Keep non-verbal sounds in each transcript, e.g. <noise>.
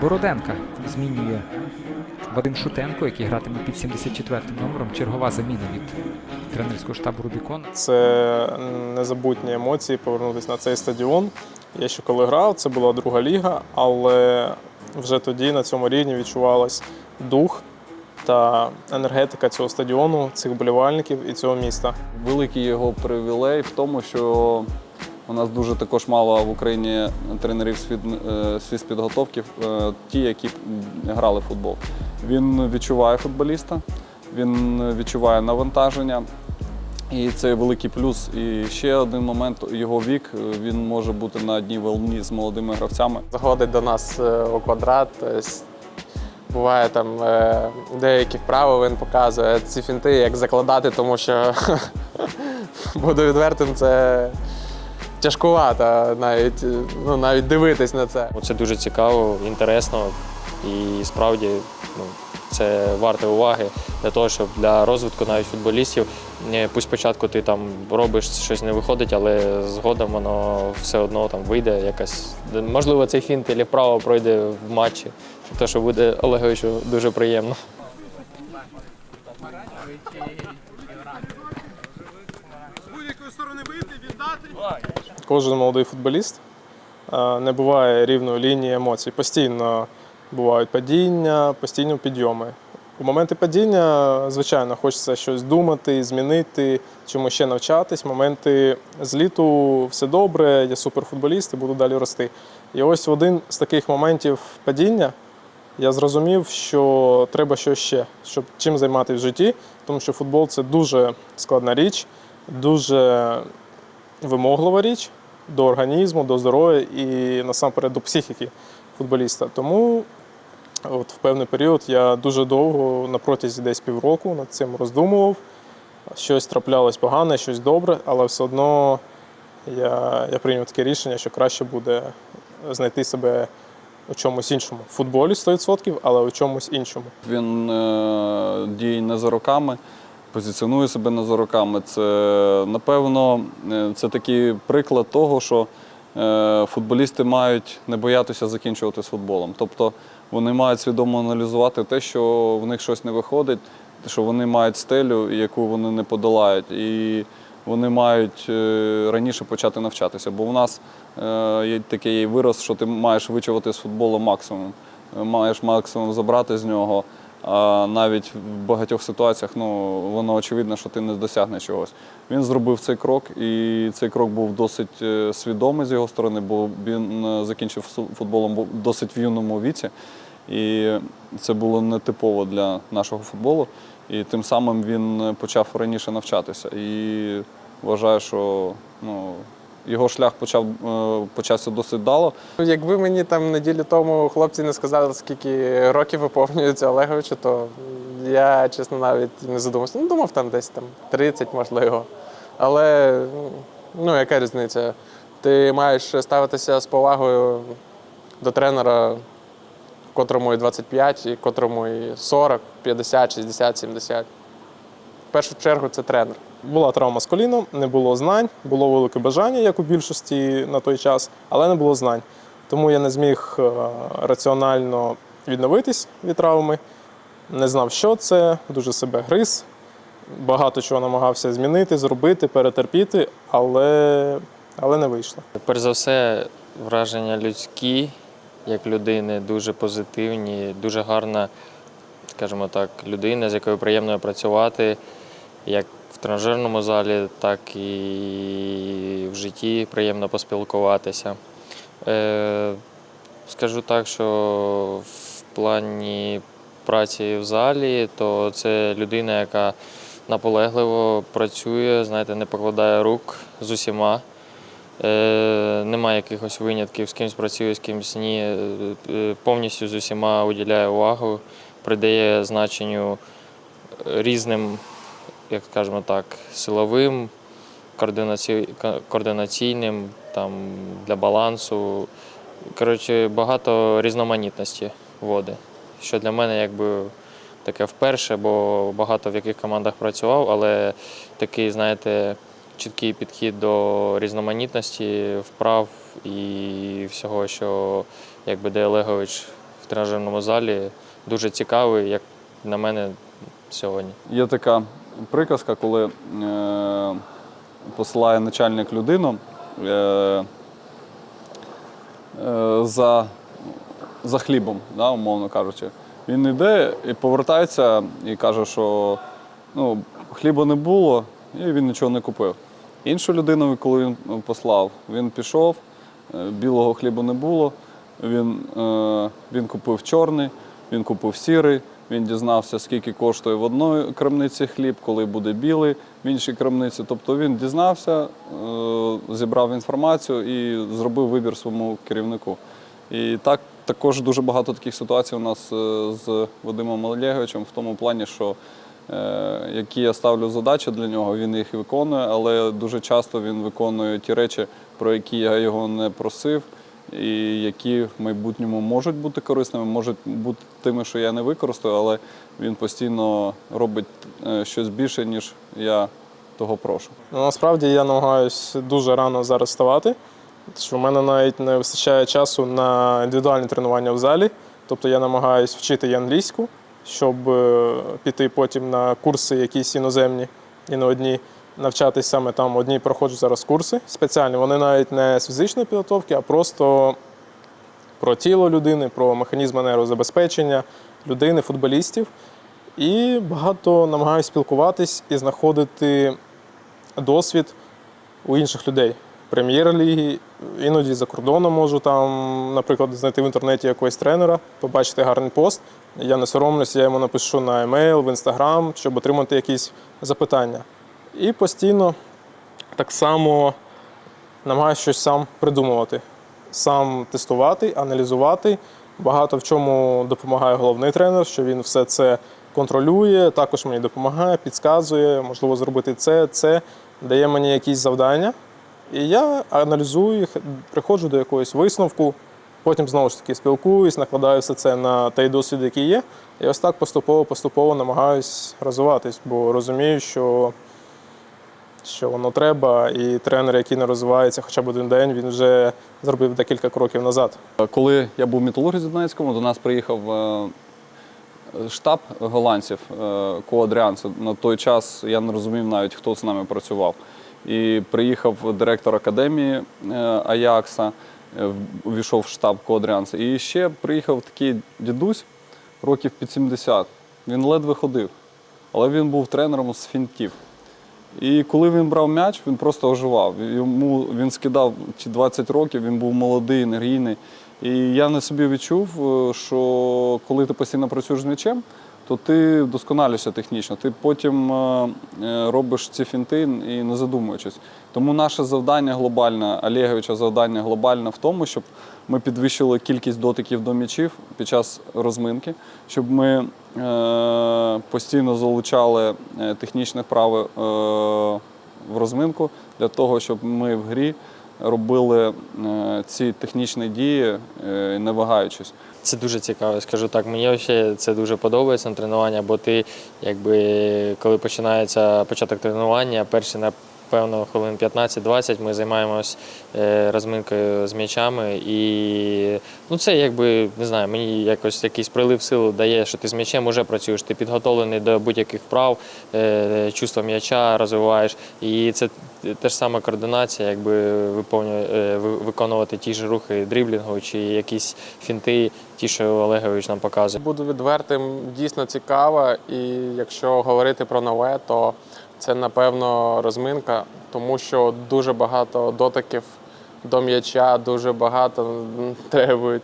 Бороденка змінює Вадим Шутенко, який гратиме під 74 номером. Чергова заміна від тренерського штабу Рубікон. Це незабутні емоції повернутися на цей стадіон. Я ще коли грав, це була друга ліга, але вже тоді на цьому рівні відчувалась дух та енергетика цього стадіону, цих болівальників і цього міста. Великий його привілей в тому, що у нас дуже також мало в Україні тренерів з е, фізпідготовки, е, ті, які грали в футбол. Він відчуває футболіста, він відчуває навантаження. І це великий плюс. І ще один момент його вік. е, Він може бути на одній волні з молодими гравцями. заходить до нас у квадрат. Буває там деякі вправи він показує ці фінти, як закладати, тому що <laughs> буду відвертим, це тяжкувато навіть, е, ну, навіть дивитись на це. Це дуже цікаво, інтересно і справді ну, це варте уваги для того, щоб для розвитку навіть футболістів. не- Пусть спочатку ти там робиш щось не виходить, але згодом воно все одно там вийде якась. Можливо, цей фінт і вправо пройде в матчі. Те, що буде Олеговичу дуже приємно. Кожен молодий футболіст е, не буває рівної лінії емоцій. Постійно бувають падіння, постійно підйоми. У моменти падіння, звичайно, хочеться щось думати, змінити, чому ще навчатись. Моменти зліту все добре, я суперфутболіст і буду далі рости. І ось в один з таких моментів падіння я зрозумів, що треба щось ще, щоб чим займатися в житті, тому що футбол це дуже складна річ, дуже вимоглива річ до організму, до здоров'я і насамперед до психіки футболіста. Тому от в певний період я дуже довго, на протязі десь півроку, над цим роздумував. Щось траплялось погане, щось добре, але все одно я, я прийняв таке рішення, що краще буде знайти себе у чомусь іншому. В футболі 100%, але у чомусь іншому. Він е, діє не за роками, позиціонує себе не за роками. Це, напевно, е, це такий приклад того, що е, футболісти мають не боятися закінчувати з футболом. Тобто вони мають свідомо аналізувати те, що в них щось не виходить, що вони мають стелю, яку вони не подолають. І вони мають е, раніше почати навчатися. Бо в нас є такий вираз, що ти маєш вичавати з футболу максимум, маєш максимум забрати з нього. А навіть в багатьох ситуаціях ну, воно очевидно, що ти не досягнеш чогось. Він зробив цей крок, і цей крок був досить е, свідомий з його сторони, бо він е, закінчив футболом досить в юному віці. І це було нетипово для нашого футболу. І тим самим він е, почав раніше навчатися. І вважаю, що ну, його шлях почав, е, почався досить дало. Якби мені там неділю тому хлопці не сказали, скільки років виповнюється Олеговичу, то я, чесно, навіть не задумався. Ну, думав, там десь там 30, можливо. Але ну, яка різниця? Ти маєш ставитися з повагою до тренера, котрому і 25, і котрому і 40, 50, 60, 70. В першу чергу це тренер. Була травма з коліном, не було знань, було велике бажання, як у більшості на той час, але не було знань. Тому я не зміг е, раціонально відновитись від травми, не знав, що це, дуже себе гриз. Багато чого намагався змінити, зробити, перетерпіти, але, але не вийшло. Перш за все, враження людські, як людини, дуже позитивні, дуже гарна, скажімо так, людина, з якою приємно працювати, як в тренажерному залі, так і в житті приємно поспілкуватися. Е, скажу так, що в плані праці в залі, то це людина, яка наполегливо працює, знаєте, не покладає рук з усіма. Е, немає якихось винятків, з кимось працює, з кимось ні. Е, е, Повністю з усіма уділяє увагу, придає значенню різним, як скажемо так, силовим, координаці... координаційним, там, для балансу. Коротше, багато різноманітності води. Що для мене якби таке вперше, бо багато в яких командах працював, але такий, знаєте, чіткий підхід до різноманітності, вправ і всього, що якби де Олегович в тренажерному залі. Дуже цікавий, як на мене сьогодні. Є така приказка, коли е, посилає начальник людину е, е, за, за хлібом, да, умовно кажучи. Він йде і повертається і каже, що ну, хліба не було, і він нічого не купив. Іншу людину, коли він послав, він пішов, е, білого хліба не було, він, е, він купив чорний, він купив сірий, він дізнався, скільки коштує в одної крамниці хліб, коли буде білий в іншій крамниці. Тобто він дізнався, е, зібрав інформацію і зробив вибір своєму керівнику. І так також дуже багато таких ситуацій у нас е, з Вадимом Олеговичем в тому плані, що е, які я ставлю задачі для нього, він їх виконує, але дуже часто він виконує ті речі, про які я його не просив, і які в майбутньому можуть бути корисними, можуть бути тими, що я не використаю, але він постійно робить е, щось більше, ніж я того прошу. Ну, насправді я намагаюся дуже рано зараз вставати, що в мене навіть не вистачає часу на індивідуальні тренування в залі. Тобто я намагаюся вчити англійську, щоб е, піти потім на курси якісь іноземні і на одні навчатись саме там. Одні проходжу зараз курси спеціальні. Вони навіть не з фізичної підготовки, а просто про тіло людини, про механізми нейрозабезпечення людини, футболістів. І багато намагаюся спілкуватись і знаходити досвід у інших людей. Прем'єр-ліги, іноді за кордоном можу там, наприклад, знайти в інтернеті якогось тренера, побачити гарний пост. Я не соромлюся, я йому напишу на емейл, в інстаграм, щоб отримати якісь запитання. І постійно так само намагаюся щось сам придумувати, сам тестувати, аналізувати. Багато в чому допомагає головний тренер, що він все це контролює, також мені допомагає, підказує, можливо, зробити це, це, дає мені якісь завдання. І я аналізую їх, приходжу до якогось висновку, потім знову ж таки спілкуюсь, накладаю все це на той досвід, який є. І ось так поступово-поступово намагаюсь розвиватись, бо розумію, що, що воно треба, і тренер, який не розвивається хоча б один день, він вже зробив декілька кроків назад. Коли я був в металурзі Донецькому, до нас приїхав е, штаб голландців е, Коадріанс. На той час я не розумів навіть, хто з нами працював. І приїхав директор академії е, Аякса, увійшов в штаб Коадріанса. І ще приїхав такий дідусь, років під 70. Він ледве ходив, але він був тренером з фінтів. І коли він брав м'яч, він просто оживав. Йому він скидав ті 20 років, він був молодий, енергійний. І я на собі відчув, е, що коли ти постійно працюєш з м'ячем, то ти вдосконалюєшся технічно. Ти потім е, е, робиш ці фінти і не задумуючись. Тому наше завдання глобальне, Олеговича завдання глобальне в тому, щоб ми підвищили кількість дотиків до м'ячів під час розминки, щоб ми е, постійно залучали технічне вправи е, в розминку для того, щоб ми в грі робили е, ці технічні дії, е, не вагаючись. Це дуже цікаво, скажу так. Мені ще це дуже подобається на тренування, бо ти, якби, коли починається початок тренування, перші напевно хвилин 15-20 ми займаємось е, розминкою з м'ячами. І ну, це якби не знаю, мені якось якийсь прилив сил дає, що ти з м'ячем вже працюєш, ти підготовлений до будь-яких вправ, е, чувство м'яча розвиваєш. І це те ж саме координація, якби виповнює, е, виконувати ті ж рухи дріблінгу чи якісь фінти, ті, що Олегович нам показує. Буду відвертим, дійсно цікаво. І якщо говорити про нове, то це напевно розминка, тому що дуже багато дотиків до м'яча, дуже багато требують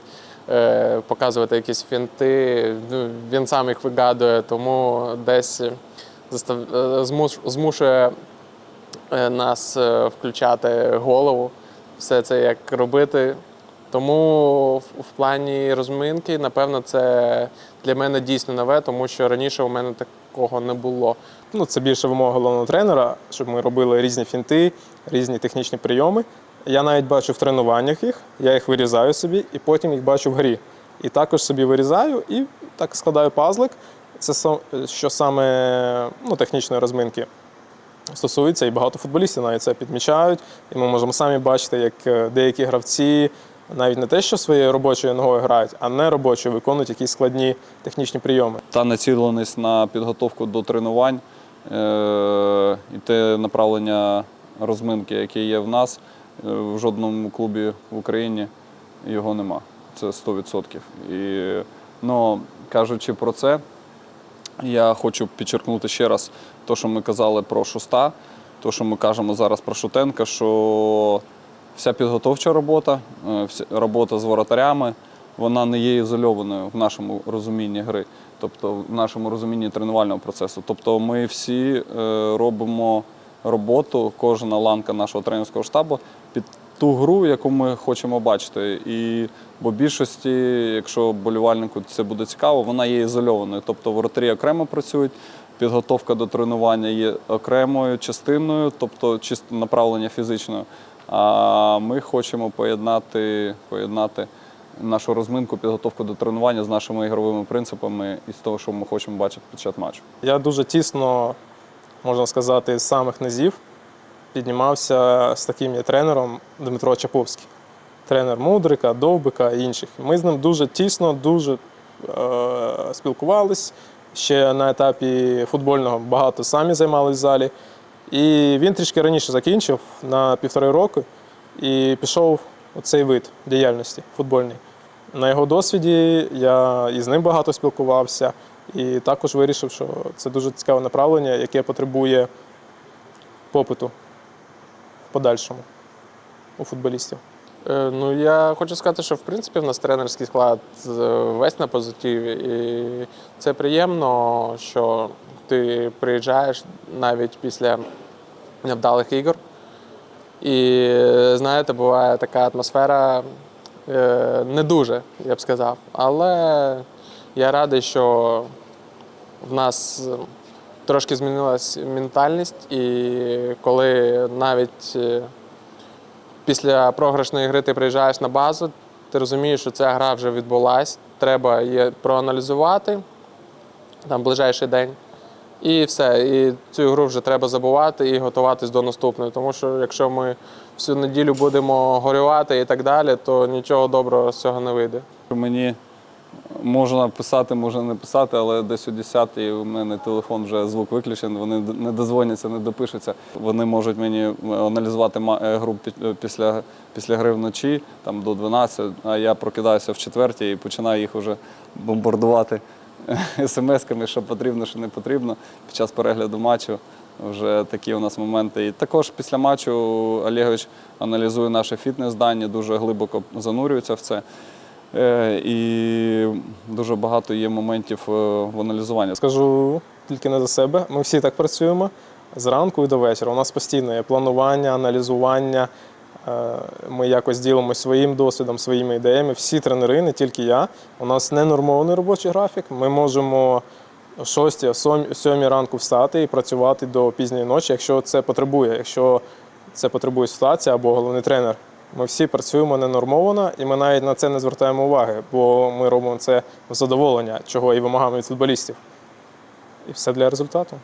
е, показувати якісь фінти. Ну, Він сам їх вигадує, тому десь е, змуш- змушує е, нас включати голову, все це як робити. Тому в, плані розминки, напевно, це для мене дійсно нове, тому що раніше у мене такого не було. Ну, це більше вимога головного тренера, щоб ми робили різні фінти, різні технічні прийоми. Я навіть бачу в тренуваннях їх, я їх вирізаю собі і потім їх бачу в грі. І також собі вирізаю і так складаю пазлик. Це що саме ну, технічної розминки стосується, і багато футболістів навіть це підмічають. І ми можемо самі бачити, як е, деякі гравці навіть не те, що своєю робочою ногою грають, а не робочою виконують якісь складні технічні прийоми. та націленість на підготовку до тренувань е- і те направлення розминки, яке є в нас, е, в жодному клубі в Україні його нема. Це 100%. І, ну, кажучи про це, я хочу підчеркнути ще раз те, що ми казали про Шуста, те, що ми кажемо зараз про Шутенка, що вся підготовча робота, е, робота з воротарями, вона не є ізольованою в нашому розумінні гри, тобто в нашому розумінні тренувального процесу. Тобто ми всі е, робимо роботу, кожна ланка нашого тренерського штабу під ту гру, яку ми хочемо бачити. І бо більшості, якщо болівальнику це буде цікаво, вона є ізольованою. Тобто воротарі окремо працюють, підготовка до тренування є окремою частиною, тобто чисто направлення фізичною. А ми хочемо поєднати, поєднати нашу розминку, підготовку до тренування з нашими ігровими принципами і з того, що ми хочемо бачити під час матчу. Я дуже тісно, можна сказати, з самих низів піднімався з таким є тренером Дмитро Чаповський, тренер Мудрика, Довбика і інших. Ми з ним дуже тісно, дуже е, спілкувались. Ще на етапі футбольного багато самі займалися в залі. І він трішки раніше закінчив на півтори роки і пішов у цей вид діяльності футбольний. На його досвіді я із ним багато спілкувався і також вирішив, що це дуже цікаве направлення, яке потребує попиту в подальшому у футболістів. Е, Ну, я хочу сказати, що в принципі в нас тренерський склад е, весь на позитиві. І це приємно, що ти приїжджаєш навіть після невдалих ігор. І знаєте, буває така атмосфера е, не дуже, я б сказав. Але я радий, що в нас трошки змінилась ментальність, і коли навіть після програшної гри ти приїжджаєш на базу, ти розумієш, що ця гра вже відбулась, треба її проаналізувати там ближайший день. І все. І цю гру вже треба забувати і готуватись до наступної. Тому що якщо ми всю неділю будемо горювати і так далі, то нічого доброго з цього не вийде. Мені можна писати, можна не писати, але десь о 10 у мене телефон вже звук виключений, вони не дозвоняться, не допишуться. Вони можуть мені аналізувати е, гру е, після, після гри вночі, там до 12, а я прокидаюся в четвертій і починаю їх вже бомбардувати <laughs> смс-ками, що потрібно, що не потрібно під час перегляду матчу. Вже такі у нас моменти. І також після матчу Олегович аналізує наше фітнес-дані, дуже глибоко занурюється в це. Е, І дуже багато є моментів е, в аналізуванні. Скажу тільки не за себе. Ми всі так працюємо зранку і до вечора. У нас постійно є планування, аналізування. Е, Ми якось ділимося своїм досвідом, своїми ідеями. Всі тренери, не тільки я. У нас не нормований робочий графік. Ми можемо о 6, о 7 ранку встати і працювати до пізньої ночі, якщо це потребує, якщо це потребує ситуація або головний тренер. Ми всі працюємо ненормовано, і ми навіть на це не звертаємо уваги, бо ми робимо це в задоволення, чого і вимагаємо від футболістів. І все для результату.